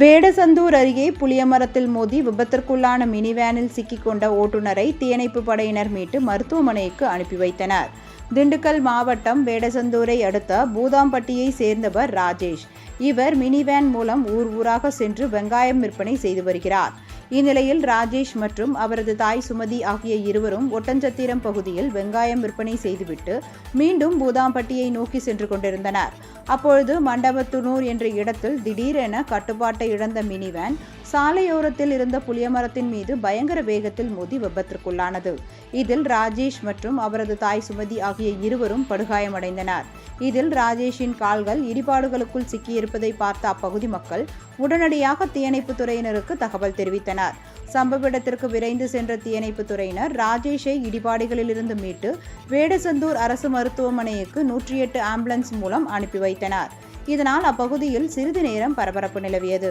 வேடசந்தூர் அருகே புளியமரத்தில் மோதி விபத்திற்குள்ளான மினி வேனில் சிக்கிக்கொண்ட ஓட்டுநரை தீயணைப்பு படையினர் மீட்டு மருத்துவமனைக்கு அனுப்பி வைத்தனர். திண்டுக்கல் மாவட்டம் வேடசந்தூரை அடுத்த பூதாம்பட்டியை சேர்ந்தவர் ராஜேஷ். இவர் மினி வேன் மூலம் ஊர் ஊராக சென்று வெங்காயம் விற்பனை செய்து வருகிறார். இந்நிலையில் ராஜேஷ் மற்றும் அவரது தாய் சுமதி ஆகிய இருவரும் ஒட்டஞ்சத்திரம் பகுதியில் வெங்காயம் விற்பனை செய்துவிட்டு மீண்டும் பூதாம்பட்டியை நோக்கி சென்று கொண்டிருந்தனர். அப்பொழுது மண்டபத்துனூர் என்ற இடத்தில் திடீரென கட்டுப்பாட்டை இழந்த மினிவேன் சாலையோரத்தில் இருந்த புளியமரத்தின் மீது பயங்கர வேகத்தில் மோதி விபத்திற்குள்ளானது. இதில் ராஜேஷ் மற்றும் அவரது தாய் சுமதி ஆகிய இருவரும் படுகாயமடைந்தனர். இதில் ராஜேஷின் கால்கள் இடிபாடுகளுக்குள் சிக்கியிருப்பதை பார்த்த அப்பகுதி மக்கள் உடனடியாக தீயணைப்பு துறையினருக்கு தகவல் தெரிவித்தனர். சம்பவ இடத்திற்கு விரைந்து சென்ற தீயணைப்பு துறையினர் ராஜேஷை இடிபாடுகளிலிருந்து மீட்டு வேடசந்தூர் அரசு மருத்துவமனைக்கு நூற்றி எட்டு ஆம்புலன்ஸ் மூலம் அனுப்பி வைத்தனர். இதனால் அப்பகுதியில் சிறிது நேரம் பரபரப்பு நிலவியது.